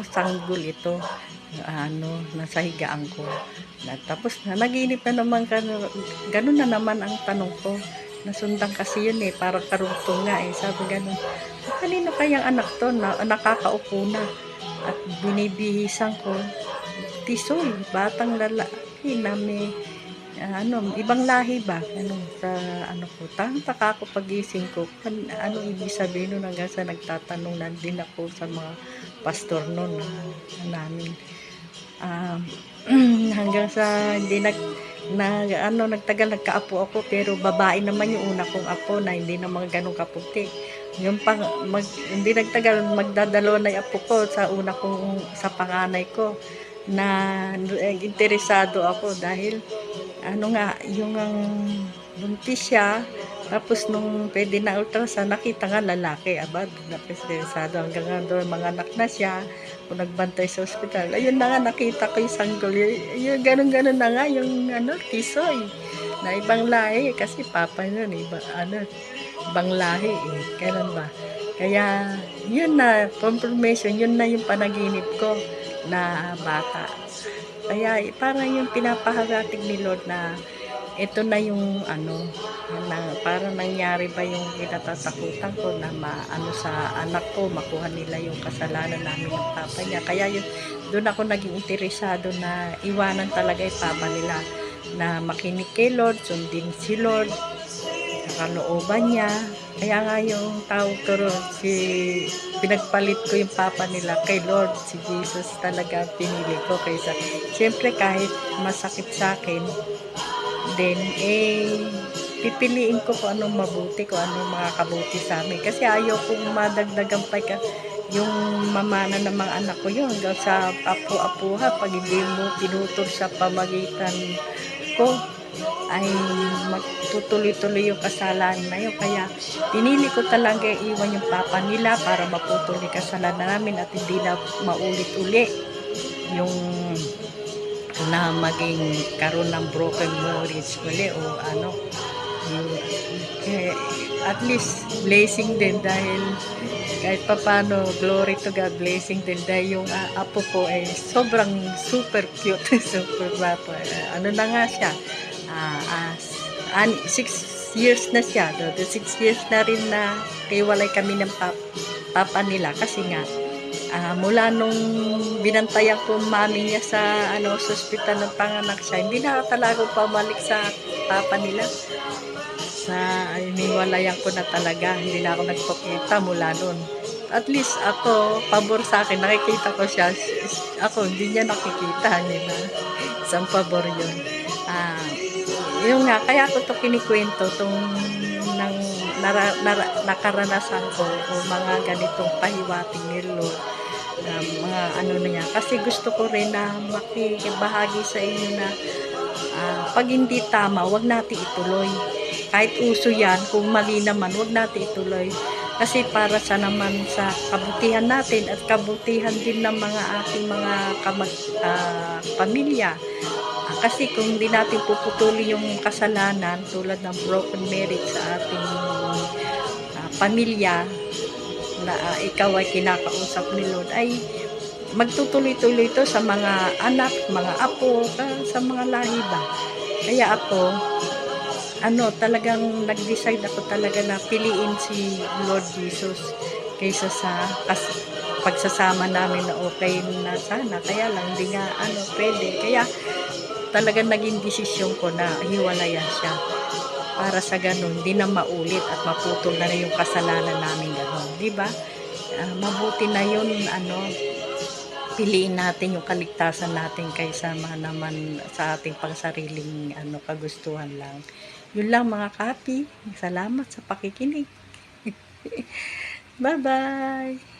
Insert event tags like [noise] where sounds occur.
sanggol ito ano nasa higaan ko tapos na naginip na naman ganun na naman ang tanong ko. Nasundan kasi yun eh parang karugtong nga eh sabi ganun. Kanino kayang anak to na nakakaupo na. At binibihisan ko tisoy batang lalaki na may ano, ibang lahi ba? Ano, sa ano ko, taka ko pagising ko, kan, ano ibig sabihin nun hanggang sa nagtatanong na din ako sa mga pastor nun na, namin. Um, [clears throat] hanggang sa hindi nag, na, ano, nagtagal nagkaapo ako, pero babae naman yung una kong apo na hindi naman ganun kaputi. Yung pang, mag, hindi nagtagal, magdadalo na yung apo ko sa una kong, sa panganay ko na eh, interesado ako dahil ano nga, yung ang buntis siya, tapos nung pwede na ultrasound, nakita nga lalaki, aba, napisado hanggang nga doon, mga anak na siya, kung nagbantay sa ospital. Ayun na nga, nakita ko yung sanggol. Yung ganun-ganun na nga, yung ano, tisoy, na ibang lahi, kasi papa nun, iba, ano, ibang lahi, eh. Ganun ba? Kaya, yun na, confirmation, yun na yung panaginip ko na bata. Kaya eh, parang yung pinapahagatig ni Lord na ito na yung ano, na, parang nangyari ba yung kinatatakutan ko na maano sa anak ko, makuha nila yung kasalanan namin ng papa niya. Kaya yun, doon ako naging interesado na iwanan talaga yung papa nila na makinig kay Lord, sundin si Lord, nakalooban niya. Kaya nga yung tawag ko ron, si, pinagpalit ko yung papa nila kay Lord, si Jesus talaga pinili ko kaysa, siyempre kahit masakit sa akin, then eh, pipiliin ko kung anong mabuti, kung anong makakabuti sa amin. Kasi ayaw kong madagdagan pa ka, yung mamana ng mga anak ko yun, hanggang sa apo-apuha, pag hindi mo pinutol sa pamagitan ko, ay magtutuloy-tuloy yung kasalanan na yun. Kaya pinili ko talaga iwan yung papa nila para maputol yung kasalanan namin at hindi na maulit-uli yung na maging karoon ng broken marriage muli o ano. Yung, eh, at least blessing din dahil kahit pa paano glory to God blessing din dahil yung ah, apo ko ay sobrang super cute [laughs] super guwapo. Eh, ano na nga siya ah, an, six years na siya. Do six years na rin na kaiwalay kami ng pap, papa nila. Kasi nga ah, mula nung binantayan ko mami niya sa ano sa ospital ng panganak siya hindi na talaga pamalik sa papa nila. Sa iniwalayan ko na talaga. Hindi na ako nagpakita mula noon. At least ako pabor sa akin. Nakikita ko siya. Ako hindi niya nakikita di ba? Isang pabor yun yung nga kaya ko to kinikwento tong nang nara, nara, nakaranasan ko o mga ganitong pahiwating ni Lord na mga ano na niya. Kasi gusto ko rin na makikibahagi sa inyo na ah, pag hindi tama wag natin ituloy. Kahit uso yan kung mali naman wag natin ituloy. Kasi para sa naman sa kabutihan natin at kabutihan din ng mga ating mga kamag, ah, pamilya kasi kung hindi natin puputulin yung kasalanan tulad ng broken marriage sa ating ah, pamilya na ah, ikaw ay kinakausap ni Lord ay magtutuloy-tuloy ito sa mga anak, mga apo, sa mga lahi ba. Kaya ako, ano, talagang nag-decide ako talaga na piliin si Lord Jesus kaysa sa kas, pagsasama namin na okay na sana. Kaya lang, hindi nga, ano, pwede. Kaya, talagang naging desisyon ko na hiwalayan siya para sa ganun, di na maulit at maputol na rin yung kasalanan namin ganun. Ba? Ah, mabuti na yun, ano, piliin natin yung kaligtasan natin kaysa naman sa ating pangsariling ano, kagustuhan lang. Yun lang mga kapi. Salamat sa pakikinig. [laughs] Bye-bye!